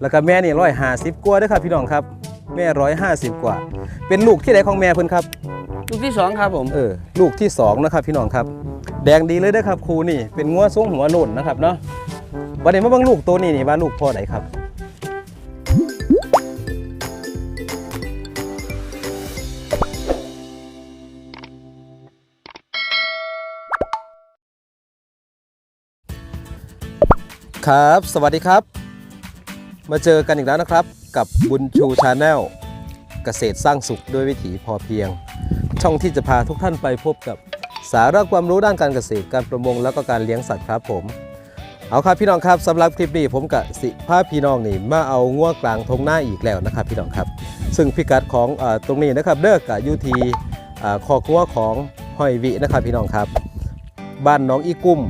แล้วก็แม่นี่ร้อยห้าสิบกว่าเด้อครับพี่น้องครับ แม่ร้อยห้าสิบกว่า เป็นลูกที่ไหนของแม่เพิ่นครับ ลูกที่สองครับผม เออ ลูกที่สองนะครับพี่น้องครับ แดงดีเลยเด้อครับครูนี่ เป็นงัวทรงหัวโล้นนะครับเนาะวันนี้มาเบิ่งลูกตัวนี้นี่ว่าลูกพ่อไหนครับครับ สวัสดีครับ มาเจอกันอีกแล้วนะครับ กับบุญชูชาแนลเกษตรสร้างสุขด้วยวิถีพอเพียง ช่องที่จะพาทุกท่านไปพบกับสาระความรู้ด้านการเกษตรการประมงแล้วก็การเลี้ยงสัตว์ครับผม เอาครับพี่น้องครับสำหรับคลิปนี้ผมกับสิพาพี่น้องนี่มาเอาง่วกลางทงหน้าอีกแล้วนะครับ พี่น้องครับ ซึ่งพิกัดของอตรงนี้นะครับเด้อกะอยุทีอคอกงัวของห้อยวินะครับพี่น้องครับ บ้านน้องอีกุ้ม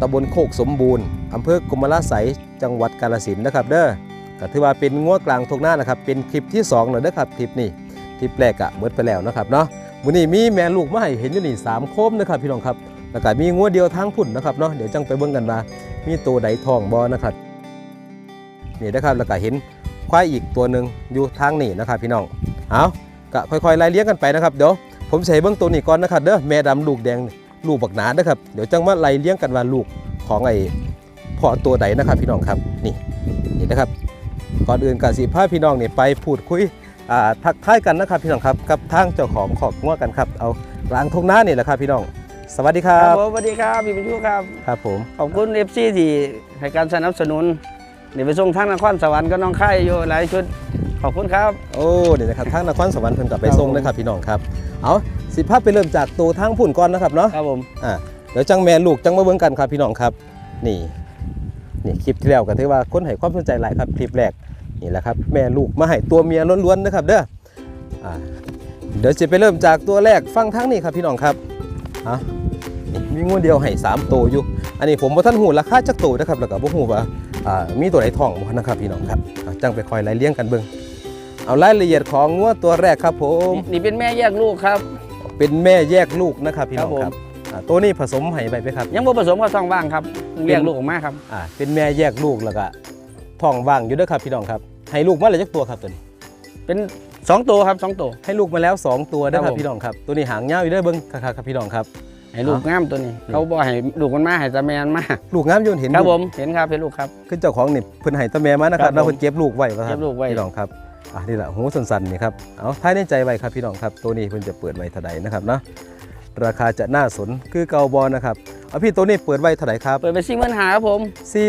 ตำบลโคกสมบูรณ์อำเภอกรมราไสยจังหวัดกาฬสินนะครับเด้อ ก็ถือว่าเป็นงัวกลางทงหน้านะครับเป็นคลิปที่สองแล้วนะครับคลิปนี้คลิปแรกอะเบิดไปแล้วนะครับเนาะวันนี้มีแม่ลูกมาให้เห็นอยู่นี่สามโคมนะครับพี่น้องครับแล้วก็มีงัวเดียวทางพุ่นนะครับเนาะเดี๋ยวจังไปเบิ่งกันว่ามีตัวใดทองบอนะครับนี่นะครับแล้วก็เห็นควายอีกตัวหนึ่งอยู่ทางนี่นะครับพี่น้องเอาก็ค่อยๆไล่เลี้ยงกันไปนะครับเดี๋ยวผมใช้เบื้องตัวนี้ก่อนนะครับเด้อแม่ดำลูกแดงลูกบักหนานะครับเดี๋ยวจังมาไล่เลี้ยงกันว่าลูกของไอ้พ่อตัวใดนะครับพี่น้องครับนี่นี่นะครับ ก่อนอื่นกสิพาพี่น้องนี่ไปพูดคุยอ่าทักทายกันนะครับพี่น้องครับกับทางเจ้าของขอกงัวกันครับเอากลางทงหน้านี่แหละครับพี่น้อง สวัสดีคครัรับบผมสวัสดีครับพี่บุญชูครับครับผมขอบคุณเอฟซีที่ให้การสนับสนุนเดี๋ยวไปส่งทั้งนครสวรรค์ก็น้องค่ายอยู่หลายชุดขอบคุณครับโอ้นี่นะครับทางนครสวรรค์เพิ่นกลับไปครับส่งนะครับพี่น้องครับเอาสิภาพไปเริ่มจากตัวทางพุ่นก่อนนะครับเนาะครับผมอ่าเดี๋ยวจังแม่ลูกจังมาเบิ่งกันครับพี่น้องครับ นี่นี่คลิปที่แล้วก็ถือว่าคนให้ความสนใจหลายครับคลิปแรก นี่แหละครับแม่ลูกมาให้ตัวเมียล้วนๆนะครับเด้ออ่าเดี๋ยวจะไปเริ่มจากตัวแรกฟังทั้งนี้ครับพี่น้องครับอะนี่มีงูเดียวให้สามตัวอยู่ อันนี้ผมบ่ทันหูราคาจักตัวนะครับแล้วก็บ่ฮู้ว่าอ่ามีตัวไหนทองบ่นะครับพี่น้องครับอะจังไปคอยไล่เลี้ยงกันเบิ่งเอารายละเอียดของงัวตัวแรกครับผมนี่นี่เป็นแม่แยกลูกครับ เป็นแม่แยกลูกนะครับพี่น้องครับผมครับอ่าตัวนี้ผสมให้ไปไหมครับ ยังบ่ผสมกับท้องว่างครับเลี้ยงลูกออกมาครับอ่าเป็นแม่แยกลูกแล้วก็ ท้องว่างอยู่เด้วยครับพี่น้องครับ ให้ลูกมาแล้วจักตัวครับตัวนี้เป็นสองตัวครับสองตัว ให้ลูกมาแล้ว2ตัวเด้อคครัรับบผม พี่น้องครับ ตัวนี้หางยาวอยู่เด้อเบิ้งครับครับพี่น้องครับ ให้ลูกงามตัวนี้ เขาบอกให้ลูกมันมาให้ตาแมนมาลูกงามอยืนเห็นครับลูก ผมเห็นครับเห็นลูกครับขึ้นเจ้าของนี่เพิ่นให้ตะแม่มานะครับครับแล้วผมเพิ่นเก็บลูกไว้ว่าคเก็รับบลูกไว้ พี่น้องครับอะนี่แหละหูสันๆนี่ครับเอาท้ายในใจไว้ครับพี่น้องครับตัวนี้เพิ่นจะเปิดไว้เท่าใดนะครับเนาะ ราคาจะน่าสนคือเกาบอลนะครับเอาพี่ตัวนี้เปิดไว้เท่าไหร่ครับเปิดไปซิ่งมันหาครับผม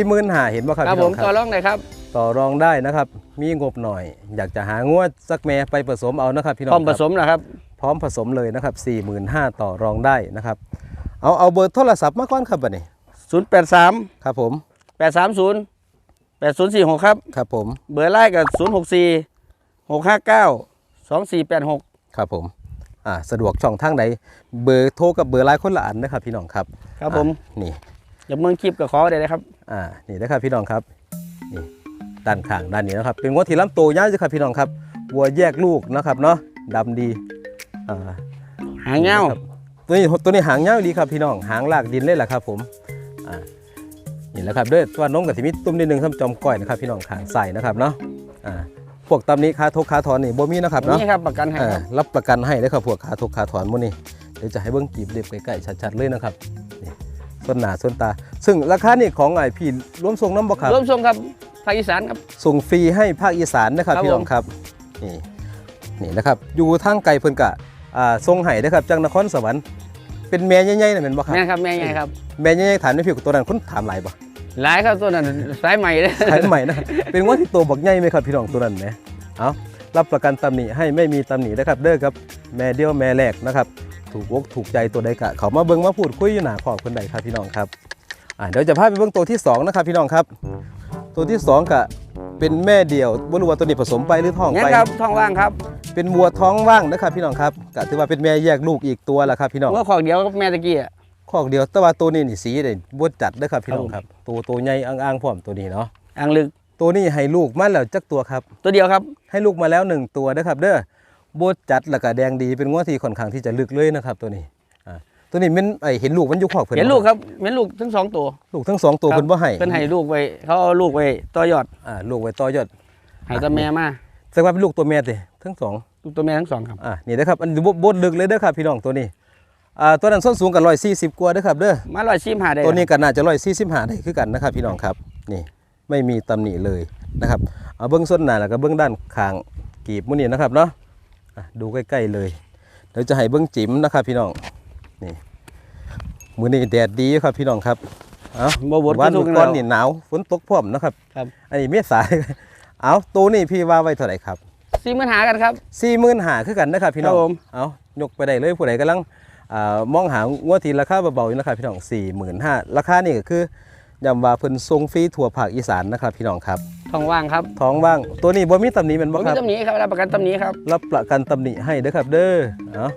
45,000เห็นบ่ครับครับพี่ผน้อมงคต่อรับรองหน่อยครับต่อรองได้นะครับ มีงบหน่อย อยากจะหางวดสักแม่ไปผสมเอานะครับพี่น้องพร้อมคผรับสมนะครับ พร้อมผสมเลยนะครับ45,000ต่อรองได้นะครับ เอาเอาเบอร์โทรศัพท์มาก่อนครับบัดนี้083ครับผม830 8046ครับครับผมเบอร์ไล่กับ064 659 2486ครับผม อ่าสะดวกช่องทางไหนเบอร์โทรกับเบอร์ไลน์คนละอันนะครับพี่น้องครับครับผมอะนี่อย่าเมืองคลิปกับขอได้เลยครับ อ่านี่นะครับพี่น้องครับนี่ด้านข้างด้านนี้นะครับ เป็นงวดที่ลำโตวยาวจ้ะครับพี่น้องครับวัวแยกลูกนะครับเนาะดำดีอ่า หางเงาครับตัวนี้ตัวนี้หางยาวดีครับพี่น้องหางลากดินเลยแหละครับผมอ่านี่แหละครับด้วยตัวน้องกับที่มีตุ้มนิดนึงครับจอมก้อยนะครับพี่น้องขางใส่นะครับเนาะอ่าพ วกตำนี้คาทกคาถอนนี่บ่มีนะครับเนาะนี่ครับประกันให้เอคอรับรับประกันให้เลยครับพวกคาทกคาถอนพวกนี้เดี๋ยวจะให้เบิ้งกีบเรียบใกล้ๆชัดๆเลยนะครับนี่ส้นหนาส้นตา ซึ่งราคานี่ของไอพี่รวมส่งน้ำบ่ครับร่วมส่งครับภาคอีสานครับส่งฟรีให้ภาคอีสานนะครับครับพี่น้องครับนี่นี่นะครับอยู่ทางไกลเพิ่นกะอ่าส่งให้นะครับจากนครสวรรค์เป็นแม่ใหญ่ๆน่ะแม่นบ่ครับแม่ครับแม่ใหญ่ครับแม่ใหญ่ๆถามในผิวตัวนั้นคุณถามหลายบ่หลายครับตัวนั้นสายใหม่เลยถามใหม่นะเป็นว่าที่ตัวบักใหญ่ไหมครับพี่น้องตัวนั้นแหม เอารับประกันตำหนิให้ไม่มีตำหนินะครับเด้อครับแม่เดียวแม่แรกนะครับ ถูกอกถูกใจตัวใดกะเขามาเบิ่งมาพูดคุยอยู่หน้าขอบคนใดครับพี่น้องครับอ่าเดี๋ยวจะพาไปเบิ่งตัวที่สองนะครับพี่น้องครับ ตัวที่สองกะเป็นแม่เดียวบ่รู้ว่าตัวนี้ผสมไปหรือท้องเนี่ยไปครับท้องว่างครับ เป็นวัวท้องว่างนะครับพี่น้องครับกะถือว่าเป็นแม่แยกลูกอีกตัวละครับพี่น้องเมื่อขอกเดียวกับแม่ตะกี้อะคอกเดียวแต่ว่าตัวนี้นี่สีเนี่ยบดจัดนะครับพี่น้องครับ ตัวตัวใหญ่อ่างๆพร้อมตัวนี้เนาะอ่างลึก ตัวนี้ให้ลูกมาแล้วจักตัวครับ ตัวเดียวครับ ให้ลูกมาแล้วหนึ่งตัวนะครับ เด้อโบดจัดแล้วก็แดงดีเป็นงวดที่ค่อนข้างที่จะลึกเลยนะครับ ตัวนี้อ่าตัวนี้มันไอเห็นลูกมันอยู่ขอกเพิ่นเห็นลูกครับเห็นลูกทั้งสองตัว ลูกทั้งสองตัวครับเพิ่นบ่ให้เพิ่นให้ลูกไว้เขาเอาลูกไว้ต่อยอดอ่าลูกไว้ต่อยอดให้แตาแม่มาแสดงว่าเป็นลูกตัวแม่ติทั้งสองลูกตัวแม่ทั้งสองครับอ่านี่นะครับอันนี้บ่บ่ลึกเลยเด้อครับพี่น้องตัวนี้อ่าตัวนั้นส้นสูงกัน140กว่าเด้อครับเด้อมาลอยชิมหาได้ตัวนี้ก็น่าจะ145ได้คือกันนะครับพี่น้องครับนี่ ไม่มีตำหนิเลยนะครับเอาเบื้องส้นหน้าแล้วก็เบื้องด้านข้างกีบมื้อนี้นะครับเนาะอะดูใกล้ๆเลยเดี๋ยวจะให้เบื้องจิ๋มนะครับพี่น้องนี่มื้อนี้แดดดีครับพี่น้องครับเอาบ่บดวันทุมื้กอแล้ก่อนวนี่หนาวฝนตกพร้อมนะครับครับอันนี้เมษาเอาตัวนี้พี่ว่าไว้เท่าไหร่ครับสี่หมื่นหากันครับสี่หมื่นหาคือกันนะครับพี่น้องครับผมเอายกไปได้เลยผู้ใดกำลังอ่ามองหางวดทีราคาเบาๆอยู่นะครับพี่น้องสี่หมื่นห้าราคานี่ก็คือ ยำว่าเพิ่นทรงฟรีทั่วภาคอีสานนะครับพี่น้องครับท้องว่างครับท้องว่าง ตัวนี้บ่มีตำหนิแมันบ่บ่มีครับ ตำหนิครับรับประกันตำหนิครับรับประกันตำหนิให้เด้อครับเด้อเอา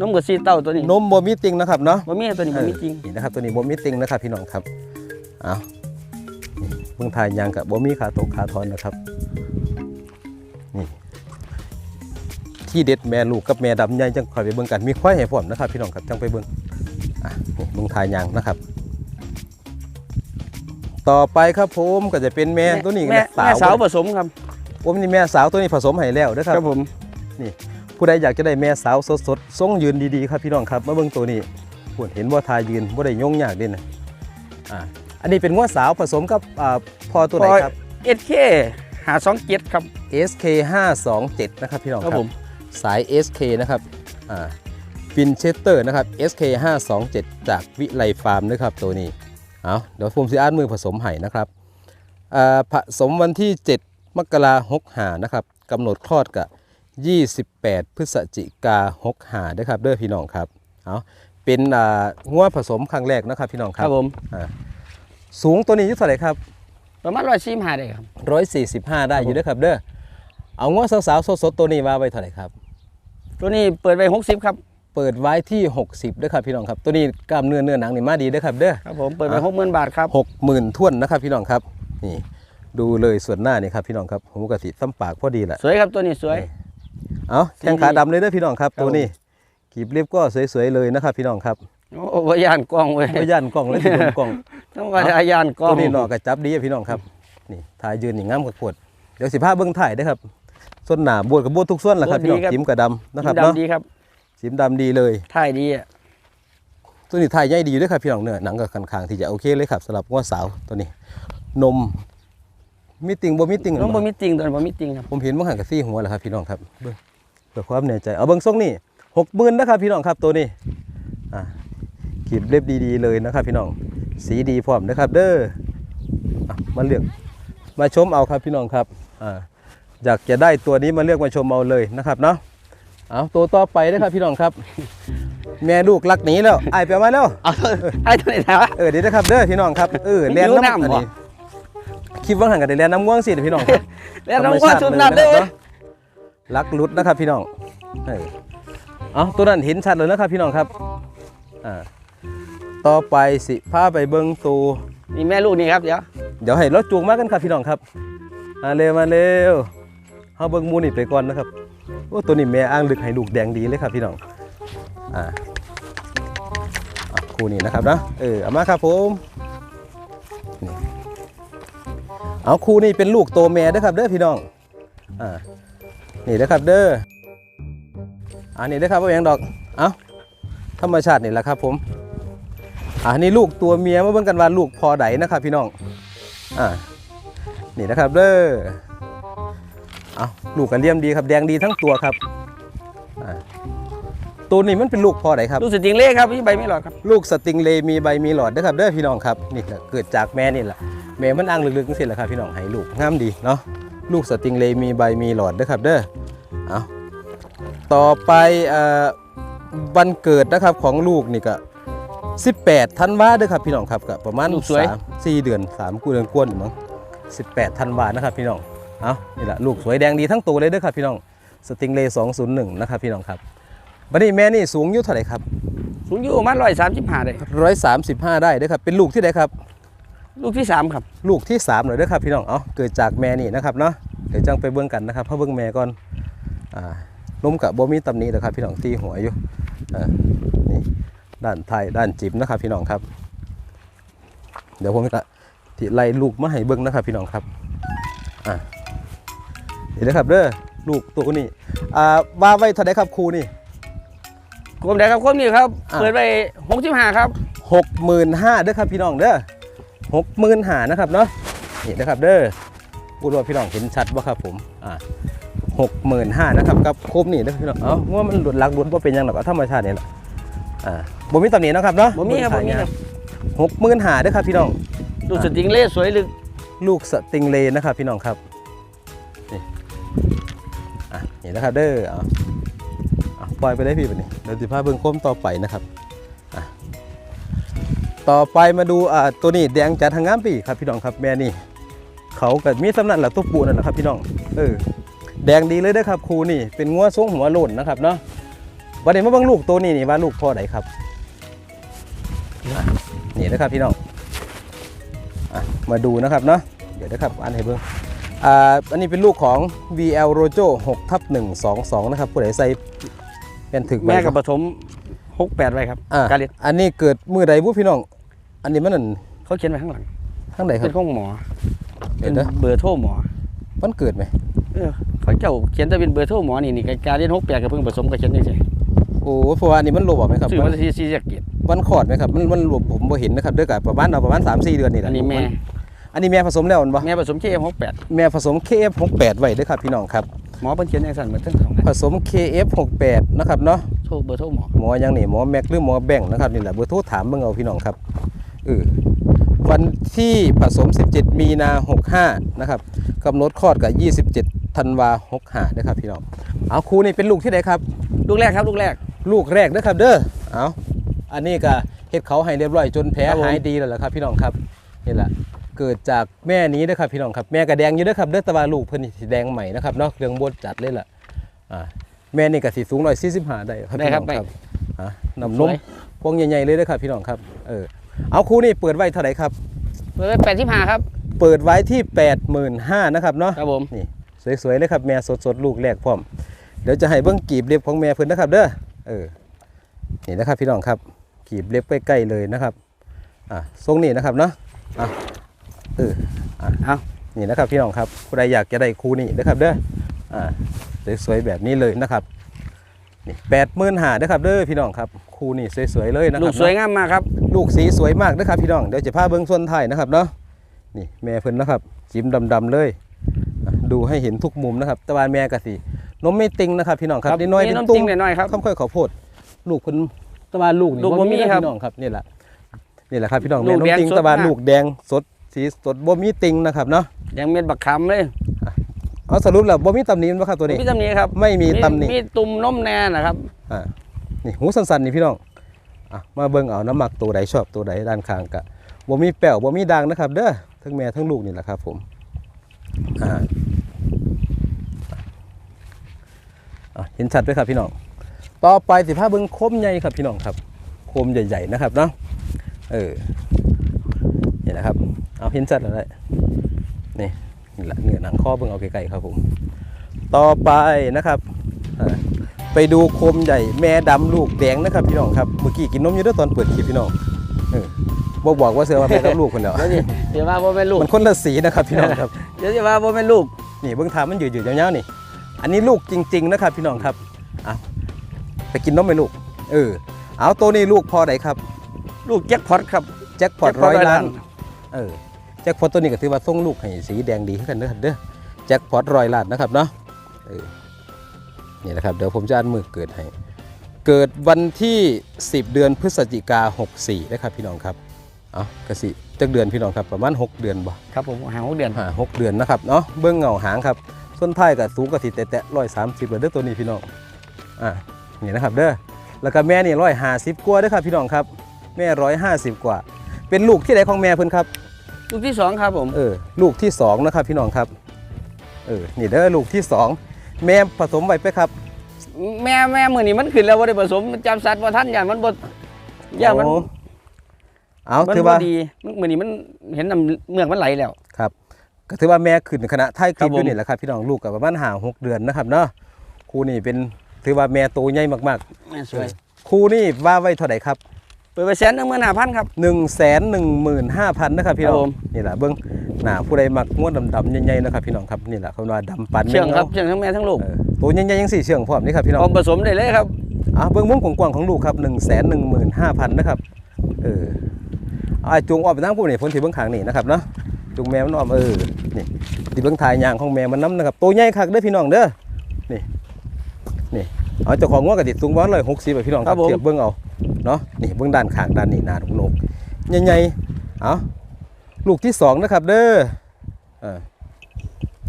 นมกับซีเต้าตัวนี้นมบ่มีติงนะครับเนาะ บ่มีตัวนี้บ่มีจริง นี่นะครับตัวนี้บ่มีติงนะครับพี่น้องครับเอานี่เบิ่งทายยางกับบ่มีขาตกขาทอนนะครับนี่ที่เด็ดแม่ลูกกับแม่ดำใหญ่จังคอยไปเบิ่งกันมีควายให้พร้อมนะครับพี่น้องครับจังไปเบิ่งอะนี่เบิ่งทายยางนะครับ ต่อไปครับผมก็จะเป็นแม่ตัวนี้แม่สาแม่วสาวผสมครับผมนี่แม่สาวตัวนี้ผสมให้แล้วเด้อครับครับผมผู้ใดอยากจะได้แม่สาวสดๆทรงยืนดีๆครับพี่น้องครับมาเบิ่งตัวนี้ปวดเห็นว่าทายยืนบ่ได้ยงยากเด่นะอ่าอันนี้เป็นงวสาวผสมกับอ่าพอตัวไหนครับเอสเคหาสองเจ็ดครับ SK 527นะครับพี่น้องคครัรับบผมสาย SK นะครับอ่าฟินเชสเตอร์นะครับ SK 527 จากวิไลฟาร์มนะครับตัวนี้ เอาเดี๋ยวผมสิอ่านมือผสมให้นะครับอ่าผสมวันที่ 7 มกราหกหานะครับกำหนดคลอดกับ 28 พฤศจิกาหกหาด้วยครับเด้อพี่น้องครับเอาเป็นอ่างัวผสมครั้งแรกนะครับพี่น้องคครัรับบผมสูงตัวนี้อยุ่เท่าไหร่ครับประมาณลอยชิมหาได้ครับ145ได้อยู่เด้อครับเด้อเอางัวสาวๆสดๆตัวนี้ว่าไว้เท่าไหร่ครับ ตัวนี้เปิดไปหกสิบครับ เปิดไว้ที่ 60ด้วยครับพี่น้องครับ ตัวนี้กล้ามเนื้อเนื้อหนังนี่มาดีเด้อครับเด้อครับผมเปิดไปอะหกหมื่นบาทครับหกหมื่นท่วนนะครับพี่น้องครับนี่ดูเลยส่วนหน้านี่ครับพี่น้องครับหูกระติซ้ำปากพอดีแหละสวยครับตัวนี้สวยเอาแข้งขาดำเลยเด้อพี่น้องครับครับตัวนี้กีบเรียบก็สวยๆเลยนะครับ พี่น้องครับโอ้วย่านกล้องเว้ยไม่ย่านกล้องเลยพี่น้องกล้องต้องว่าจะย่านกล้องตัวนี้หนอกกระจับดีอะพี่น้องครับนี่ถ่ายยืนนี่ง้ำกับปวดเดี๋ยวสิพาเบิ้งถ่ายได้อครับส่วนหนาบวดกับบวดทุกส่วนแหละครับพี่น้องจิ้มกระดำนะครับดำเนาะดีครับ จิ้มดำดีเลยถ่ายดีอะตัวนี้ถ่ายใหญ่ดีด้วยครับพี่น้องเนื้อหนังกับคันคางที่จะโอเคเลยครับสำหรับง้อสาวตัวนี้ นมมีติงบ่มีติงน้องบ่มีจริงตัวนี้บ่มีจริงครับผมเห็นว่าหันกับซี่หัวแหละครับพี่น้องครับเบิ่งเพื่อความแน่ใจเอาเบิ้งทรงนี่หกหมื่นนะครับพี่น้องครับตัวนี้อ่าขีดเล็บดีๆเลยนะครับพี่น้องสีดีพร้อมนะครับ เด้ออะมาเลือกมาชมเอาครับพี่น้องครับอ่าอยากจะได้ตัวนี้มาเลือกมาชมเอาเลยนะครับเนาะ เอาตัวต่อไปนะครับพี่น้องครับ แม่ลูกรักหนีแล้วไอ้ไปเอามาแล้วเอาไอ้ตัวนี้วะเออเดี๋ยวนะครับเด้อพี่น้องครับเออเรียนน้ำอันนี้คลิปว่างหันกันได้เรียนน้ำง่วงสิพี่น้องครับแล้วน้องว่าชุดนั้นเลยลักลุดนะครับพี่น้องเออเอาตัวนั้นเห็นชัดเลยนะครับพี่น้องครับอ่าต่อไปสิพาไปเบิ้งตูนี่แม่ลูกนี่ครับเดี๋ยวเดี๋ยวให้รถจูงมากันครับพี่น้องครับมาเร็วมาเร็วเอาเบิ้งมูนี่ไปก่อนนะครับ โอ้ตัวนี้แม่อ้างลึกให้ลูกแดงดีเลยครับพี่น้องอ่าคู่นี้นะครับนะเออเอามาครับผมนี่เอาคู่นี้เป็นลูกโตแม่ด้อครับเด้อพี่น้องอ่านี่เด้อครับเด้ออันนี้เด้อครับว่าอย่างดอกเอาธรรมชาตินี่แหละครับผมอ่านี่ลูกตัวเมียมาเบิ่งกันว่าลูกพอไดนะครับพี่น้องอ่านี่นะครับเด้อ เอาลูกกระเลี่ยมดีครับแดงดีทั้งตัวครับอ่าตัวนี้มันเป็นลูกพอไหนครับ ลูกสติงเล่ครับพี่ใบไม่หลอดครับ ลูกสติงเลย์มีใบมีหลอดนะครับเด้อพี่น้องครับนี่แหละเกิดจากแม่นี่แหละแม่มันอ้างลึกๆนี่แหละครับพี่น้องให้ลูกงามดีเนาะลูกสติงเลย์มีใบมีหลอดเด้อครับเด้อเอาต่อไปเอ่อวันเกิดนะครับของลูกนี่ก็ 18ธันวาเด้อครับพี่น้องครับก็ประมาณลูกสวยสามสี่เดือนสามกูเดือนกวนอยู่มั้ง18ธันวานะครับพี่น้อง เอานี่แหละลูกสวยแดงดีทั้งตัวเลยเด้อครับพี่น้องสติงเลย์201นะครับพี่น้องครับบัดนี้แม่นี่สูงอยู่เท่าไหร่ครับสูงอยู่ประมาณร้อยสามสิบห้าได้ครับ135ได้เด้อครับเป็นลูกที่ใดครับ ลูกที่สามครับ ลูกที่3เลยเด้อครับพี่น้องเอาเกิดจากแม่นี่นะครับเนาะเดี๋ยวจังไปเบิ่งกันนะครับเพราะเบิ่งแม่ก่อนอ่านมกับบ่มีตำหนินะครับพี่น้องตีหัวอยู่อ่านี่ด้านไทายด้านจิบนะครับพี่น้องครับ เดี๋ยวผมจะที่ไล่ลูกมาให้เบิ้งนะครับพี่น้องครับอะ เห็นนะครับเด้อลูกตัวนี้อ่าว่าไว้เท่าไหรครับครูนี่กรมแดงครับคนนี้ครับ อะ เปิดไปหกสิบห้าครับ หกหมื่นห้าเด้อครับพี่น้องเด้อหกหมื่นห้านะครับเนาะนี่นะครับเด้อพูดว่าพี่น้องเห็นชัดว่าครับผมอ่าหกหมื่นห้านะครับกับครบนี่เด้อพี่น้องเอ้าว่ามันหลุดหลักหลุดว่าเป็นหยังหรอกเอาธรรมชาตินี่แหละอ่าบ่มีตำหนินะครับเนาะบ่มีครับบ่มีครับ หกหมื่นห้าเด้อครับพี่น้อง ดูสติงเล่สวยลึก ลูกสติงเลย์นะครับพี่น้องครับนี่อะ นี่นะครับเด้อเอาปล่อยไปได้พี่ไปนี่เดี๋ยวสิพาเบิ่งโคมต่อไปนะครับต่อไปมาดูอ่าตัวนี้แดงจัดทางงามปีครับพี่น้องครับแม่นี่เขากับมีสำนักหลักตุ๊ปูนั่นแหละครับพี่น้องเออแดงดีเลยเด้อครับครูนี่เป็นงัวทรงหัวโลนนะครับเนาะวันนี้มาบิ่งลูกตัวนี้นี่ว่าลูกพ่อไหนครับนี่นะครับพี่น้องอมาดูนะครับเนาะเดี๋ยวนะครับอ่านให้เบิ่ง อ่าอันนี้เป็นลูกของ VL Rojo 6ทับ122 นะครับ ผู้ใดใส่เป็นถึกแม่กับปฐมหกแปดไว้ครับอ่าการเรียนอันนี้เกิดมือใดบุพี่น้อง อันนี้มันนั่นเขาเขียนไว้ข้างหลัง ข้างใดครัเป็บนของหมอเดี๋เป็ยวนนะเบอร์โทรหมอ มันเกิดไหมเออเขาเจ้าเขียนแต่เป็นเบอร์โทรหมอนี่นี่การเรียนหกแปดกับเพิ่งผสมกับเขียนนี่ใช่โอ้เพราะว่าอันนี้มันโลบออกไหมครับชื่อมัวันนที่ซีสะเกียรติมันขอดไหมครับ มันมันโลบผมบ่เห็นนะครับเด้วยวกับประมาณเอาประมาณ3-4เดือนนี่แหละอันนี้แม่ อันนี้แม่ผสมแล้วมันบ่แม่ผสมเคเอ็มหกแปดแม่ผสม KF68 ไว้เด้วยครับพี่น้องครับหมอเป็นเขียนอย่างสั่นเหมือนทั้งสองอันผสม KF68 นะครับเนาะโทรเบอร์โทรหมอหมอยังนี่หมอแม็กหรือหมอแบ่งค์นะครับนี่แหละเบอร์โทรถามเบิ่งเอาพี่น้องครับเออวันที่ผสม 17 มีนา 65 นะครับกำหนดคลอดกับ 27 ธันวา 65นะครับพี่น้อง เอาครูนี่เป็นลูกที่ไหนครับ ลูกแรกครับ ลูกแรก ลูกแรกนะครับเด้อ เอาอันนี้ก็เฮ็ดเขาให้เรียบร้อยจนแผลครับผมหายดีแล้วล่ะครับพี่น้องครับ นี่แหละ เกิดจากแม่นี้นะครับพี่น้องครับแม่ก็แดงอยู่เด้อครับเด้อแตะวาลูกเพิ่นนี่สีแดงใหม่นะครับเนาะเครื่องบดจัดเลยล่ะอ่าแม่นี่ก็สิสูง145ได้ครับได้ครับพี่น้องได้อะน้ำนสมวย พวงใหญ่ๆเลยนะครับพี่น้องครับเออเอาคู่นี้เปิดไว้เท่าไหร่ครับ เบอร์แปดสิบห้าครับ เปิดไว้ที่ 85,000นะครับเนาะครับผม นี่สวยๆเลยครับแม่สดๆลูกแรกพร้อม เดี๋ยวจะให้เบิ้งกีบเล็บของแม่เพิ่นนะครับเด้อเออนี่นะครับพี่น้องครับกีบเล็บใกล้ๆเลยนะครับอะทรงนี้นะครับเนาะอะ เอออะเอานี่นะครับพี่น้องครับผู้ใดอยากจะได้คู่นี้นะครับเด้ออ่าสวยๆแบบนี้เลยนะครับนี่แปดหมื่นหานะครับเด้อพี่น้องครับคู่นี้สวยๆเลยนะคลูรับกสวยงามมากครับ ลูกสีสวยมากนะครับพี่น้องเดี๋ยวจะพาเบิ้งส่วนท้ายนะครับเนาะนี่แม่เพิ่นนะครับ จิ้มดำๆเลยอะดูให้เห็นทุกมุมนะครับแตะวันแม่กะสินมไม่ติงนะครับพี่น้องครับนิดน้อยมีเป็นน้ำตุ้จิ้งมหน่อยๆครับข้ามค่อยขอโพดลูกเพิ่นตะวันลูกนี่ลูกบ่มีนะครับพี่น้องครับนี่แหละนี่แหละครับพี่น้องลูแม่กนมแดงติงสดตะวันมากลูกแดงสด สีสดบ่มีติงนะครับเนาะยังเม็ดบักคำเลยเอาสรุปแล้วบ่มีตำหนิมั้ยครับตัวนี้มีตำหนิครับไม่มีตำหนิมีตุ่มนมแน่นะครับอ่านี่หูสั้นๆนี่พี่น้องอะมาเบิ่งเอาน้ำหมักตัวใดชอบตัวใดด้านข้างกะบ่มีแป้วบ่มีด่างนะครับ เด้อทั้งแม่ทั้งลูกนี่แหละครับผมอ่าอะเห็นชัดไหมครับพี่น้อง ต่อไปสิพาเบิ่งโคมใหญ่ครับพี่น้องครับ โคมใหญ่ ๆ นะครับเนาะ เออ นี่นะครับ เอาเห็นชัดแล้วแหละนี่นี่แหละเนื้อหนังข้อเบิ่งเอาไกลๆครับผม ต่อไปนะครับอ่าไปดูโคมใหญ่แม่ดำลูกแดงนะครับพี่น้องครับเมื่อกี้กินนมอยู่เด้วยตอนเปิดคลิปพี่น้องเออบอกบอกว่าเสือว่าแม่กับลูกคนแล้วเดี๋ยวสิเดี๋ยวว่าบ่เป็นลูกมันคนละสีนะครับพี่น้องครับเดี๋ยวจะว่าบ่เป็นลูกนี่เบื้องทางมันยืดๆยาวๆนี่ อันนี้ลูกจริง ๆ นะครับ พี่น้องครับเอาไปกินนมไหมลูกเออเอาตัวนี้ลูกพอไหนครับ ลูกแจ็คพอตครับแจ็คพอตแจ็คพอร้ตอยร้อยล้าล้านน เออแจ็คพอตตัวนี้ก็ถือว่าส่งลูกให้สีแดงดีขึ้นกันเด้อครับเด้อแจ็คพอตร้อยล้านนะครับเนาะเออนี่นะครับเดี๋ยวผมจะอ่านมือเกิดให้เกิดวันที่ 10 เดือนพฤศจิกา64นะครับพี่น้องครับเอากระสิจักเดือนพี่น้องครับประมาณ 6 เดือนบ่ครับผมหาหกเดือนหาหกเดือนนะครับเนาะเบื้องเงาหางครับส้นท้ายกับสูงกับสิแตะร้อยสามสิบเลยเด้อตัวนี้พี่น้องอ่านี่นะครับเด้อแล้วก็แม่นี่ร้อยห้าสิบกว่าเด้อครับพี่น้องครับ แม่ร้อยห้าสิบกว่า เป็นลูกที่ไหนของแม่เพิ่นครับ ลูกที่สองครับผมเออลูกที่สองนะครับพี่น้องครับเออนี่เด้อลูกที่สองแม่ผสมไว้ไปครับ แม่แม่มือนี้มันขึ้นแล้วบ่ได้ผสมมันจำสัตว์บ่ทันอย่างมันบ่ย่างมันโอ้เอามันถือบ่ว่าดีมันมือนี้มันเห็นน้ำเมือกมันไหลแล้วครับ ก็ถือว่าแม่ขึ้นขณะท้ายคลิปครับผมอยู่นี่แหละครับพี่น้องลูกกับประมาณห้าหกเดือนนะครับเนาะครูนี่เป็นถือว่าแม่โตใหญ่มากๆแม่สวยครูนี่ว่าไว้เท่าไหร่ครับ เปิดไปแสนหนึ่งหมื่นห้าพันครับหนึ่งแสนหนึ่งหมื่นห้าพันนะครับพี่น้อครับผงมนี่แหละเบิ้งหน้าผู้ใดมักงวดดำๆใหญ่ๆนะครับพี่น้องครับนี่แหละเขาว่าดำปันเชื่องครับแม่เชื่องทั้งแม่ทั้งลูกเออตัวใหญ่ๆยังสี่เชื่องพร้อมนี่ครับพี่น้องพร้อมผสมได้เลยครับอะเบิ้งมุ้งกว้างๆของลูกครับหนึ่งแสนหนึ่งหมื่นห้าพันนะครับเออเอาไอ้จุงออกไปทางผู้นี่พ้นที่เบิ้งขางนี่นะครับเนาะจุงแมวมันออกมาเออนี่ที่เบิ้งถ่ายยางของแมวมันน้ำนะครับตัวใหญ่คักเด้อพี่น้องเด้อนี่นี่เอาเจ้าของงวดกับติดสูงวันเลยหกสิบพี่น้องครับเทียบเบิ้งเอา เนาะนี่เบิ้งด้านข้างด้านนี้หนาหนกๆใหญ่ๆเอาลูกที่สองนะครับเด้อเออ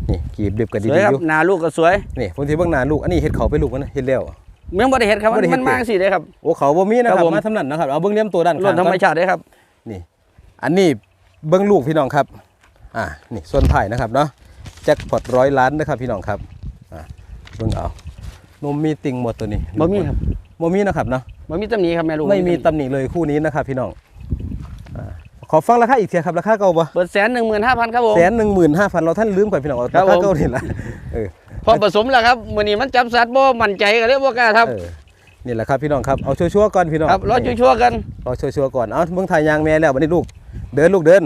นี่กีบเรียบกันสดีวยๆครัอบยู่หนาลูกก็สวยนี่พ้นที่เบิ้งหนาลูกอันนี้เห็ดเขาไปลูกมันนะเห็ดแล้ว ยังบ่ได้เห็ดครับบ่ได้เฮ็ด มันมาสิเลยครับ โอ้เขาบ่มีนะคครัรับบผม มาทำนั่นนะครับเอาเบิ้งเลี้ยมตัวด้านล้ข้านงธรรมก่อนชาติเลยครับนี่อันนี้เบิ้งลูกพี่น้องครับอ่านี่ส่วนถ่ายนะครับเนาะแจ็คพอตร้อยล้านนะครับพี่น้องครับอ่าเบิ้งเอานมมีติงหมดตัวนี้บ่มีครับ บ่มีนะครับเนาะบ่มีตำหนิครับแม่ลูกไม่มีตำหนิเลยคู่นี้นะครับพี่น้องอ่าขอฟังราคาอีกทีครับราคาเก่าปะเปิดแสนหนึ่งหมื่นห้าพันครับผม แสนหนึ่งหมื่นห้าพันเราท่านลืมก่อนพี่น้องเอาครัราบคาผมเก่านี่ละเออพอผสมแล้วครับมื้อนี้มันจับสัตว์บ่มั่นใจก็เลยบ่กล้าครับเออนี่แหละครับพี่น้องครับเอาชัวร์ๆก่อนพี่น้องครับรอชั่วๆกัน รอชัวร์ๆก่อน เอาเมืองไทยยางแม่แล้ววันนี้ลูก เดินลูกเดิน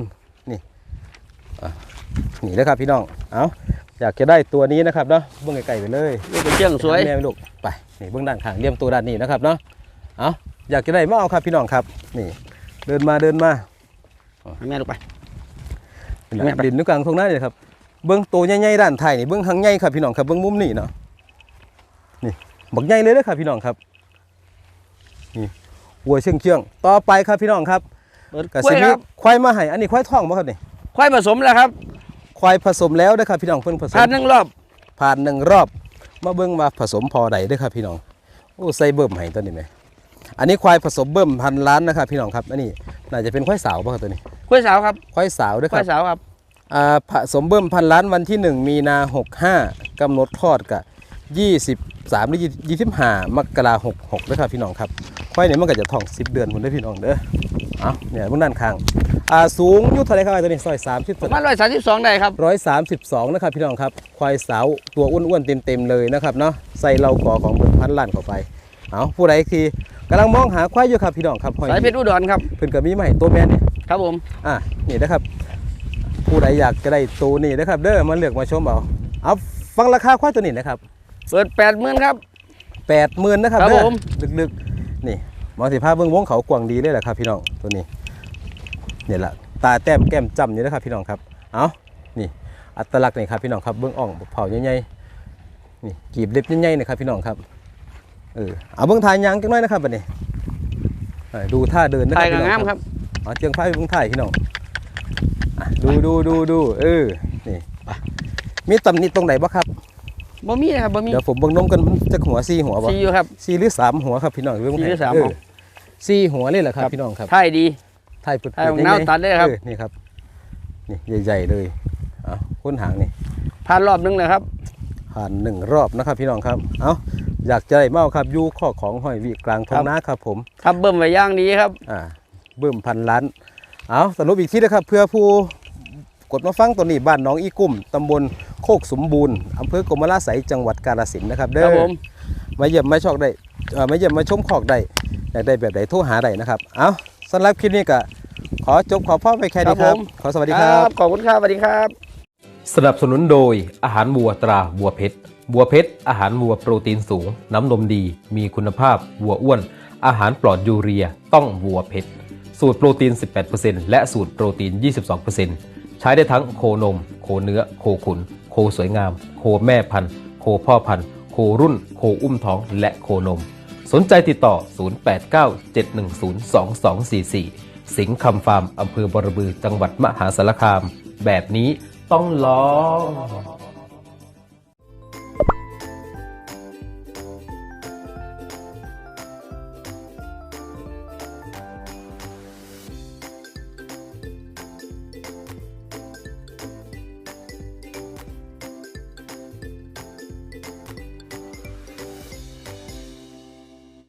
นี่อะนี่นะครับพี่น้อง เอาอยากจะได้ตัวนี้นะครับเนาะเบื้องไกลๆไปเลย ลูกก็เชื่องสวย แม่ลูก ไป นี่เบื้องด้านข้างเลี่ยมตัวด้านนี้นะครับเนาะเอาอยากจะได้มาเอาครับพี่น้องครับ นี่ เดินมาเดินมาให้แม่ลูกไปนี่แม่แหไปละดินนึกกลางตรงหน้าเลยครับเบื้องตัวใหญ่ๆด้านไทยนี่เบื้องทางใหญ่ครับพี่น้องครับเบื้องมุมนี่เนาะนี่บักใหญ่เลยนะครับพี่น้องครับนี่วัวเชื่องเชื่องๆต่อไปครับพี่น้องครับเปิดกระกล้วยสิคมีรับควายมาให้อันนี้ควายทองบ่ครับนี่ควายผสมแล้วครับควายผสมแล้วนะครับพี่น้องเพิ่งผสมผ่านหนึ่งรอบ ผ่านหนึ่งรอบ มาเบิ่งว่าผสมพอใดเด้อครับพี่น้องโอ้ใส่เบิ่มให้ตัวนี้ไหมอันนี้ควายผสมเบิ่มพันล้านนะครับพี่น้องครับอันนี้น่าจะเป็นควายสาวป่ะครับตัวนี้ควายสาวครับควายสาวเด้อคควารับยสาวครับ อ่าผสมเบิ่มพันล้านวันที่ 1 มีนา65กำหนดทอดกับ23หรือ25มกราคม66เด้อครับพี่น้องครับควายเนี่ยมันก็จะท้อง 10 เดือนพุ่นเด้อพี่น้องเด้อเอาเนี่ยเบิ่งด้านข้าง อ่าสูงอยู่เท่าไหร่ครับไอ้ตัวนี้ซอย30ประมาณร้อยสามสิบสองได้ครับ ร้อยสามสิบสองนะครับพี่น้องครับ ควายสาวตัวอ้วนๆเต็มๆเลยนะครับเนาะใส่เราก่อของเบิร์พันล้านเข้าไป เอาผู้ใดคือกำลังมองหาควายอยู่ครับพี่น้องครับหอยสายเพชรอุดรครับ เพิ่นก็มีมาให้ตัวแม่เนี่ยครับผม อะนี่นะครับ ผู้ใดอยากจะได้ตัวนี้นะครับ เด้อมาเลือกมาชมเอาเอาฟังราคาควายตัวนี้นะครับเปิดแปดหมื่นครับ แปดหมื่นนะครับครับเด้อผมลึกๆนี่หมอสิพาเบิ่งวงเขากว้างดีเลยแหละครับพี่น้องตัวนี้ เนี่ยละตาแต้มแก้มจ้ำนี่นะครับพี่น้องครับ เอานี่อัตลักษณ์นี่ครับพี่น้องครับเบื้องอ่องเผาใหญ่ๆนี่กีบเล็บใหญ่ๆนะครับพี่น้องครับเออเอาเบื้องถ่ายยางจังน้อยนะครับบัดนี้เออดูท่าเดินนะคถ่ารัยบกับงามครับเอาเจียงไฟเบื้องถ่ายพี่น้องอะดูดูดูดูเออนี่ไปมีตำหนิตรงไหนบ้างครับบ่มีนะครับบ่มีเดี๋ยวผมเบิ่งนมกันมันจะหัวสี่หัวบ่ซีอยู่ครับสี่หรือสามหัวครับพี่น้องเบิ่งสี่หรือสามเหัวสี่หัวเลยแหละครับครับพี่น้องครับถ่ายดี ถ่ายปุดถ่ายของน้าตัดเลยครับออนี่ครับนี่ใหญ่ๆเลยเอาค้นหางนี่ผ่านรอบหนึงเลยครับ ผ่านหนึ่งรอบนะครับ พี่น้องครับเอาอยากจะได้เมาครับอยูข้อของหอยวีกลางทครังบนาครับผมครับเบิ่มไว้ย่างดีครับอ่าเบิ่มพันล้านเอาสรุปอีกทีนะครับ เพื่อผู้กดมาฟังตัวนี้บ้านหน้องอีกุ้มตำบลโคกสมบูรณ์อำเภอกรมราไสยจังหวัดกาฬสินธุ์นะครับคเด้รับอผมมาเยี่ยมมาชอกได้เอ่อมาเยี่ยมมาชมขอกได้อยากได้แบบใดโทรหาได้นะครับ เอา สำหรับคลิปนี้ก็ขอจบขอพ่อไปแค่นี้ครับ ขอสวัสดีครับ ขอบคุณครับสวัสดีครับ สนับสนุนโดยอาหารวัวตราวัวเพชรวัวเพชร อาหารวัวโปรตีนสูง น้ำนมดี มีคุณภาพวัวอ้วน อาหารปลอดยูเรีย ต้องวัวเพชร สูตรโปรตีน 18%และสูตรโปรตีน 22%ใช้ได้ทั้งโคนม โคเนื้อ โคขุน โคสวยงาม โคแม่พันธุ์ โคพ่อพันธุ์ โครุ่น โคอุ้มท้อง และโคนม สนใจติดต่อ 0897102244 สิงคำฟาร์มอำเภอบรบือจังหวัดมหาสารคาม แบบนี้ต้องลอง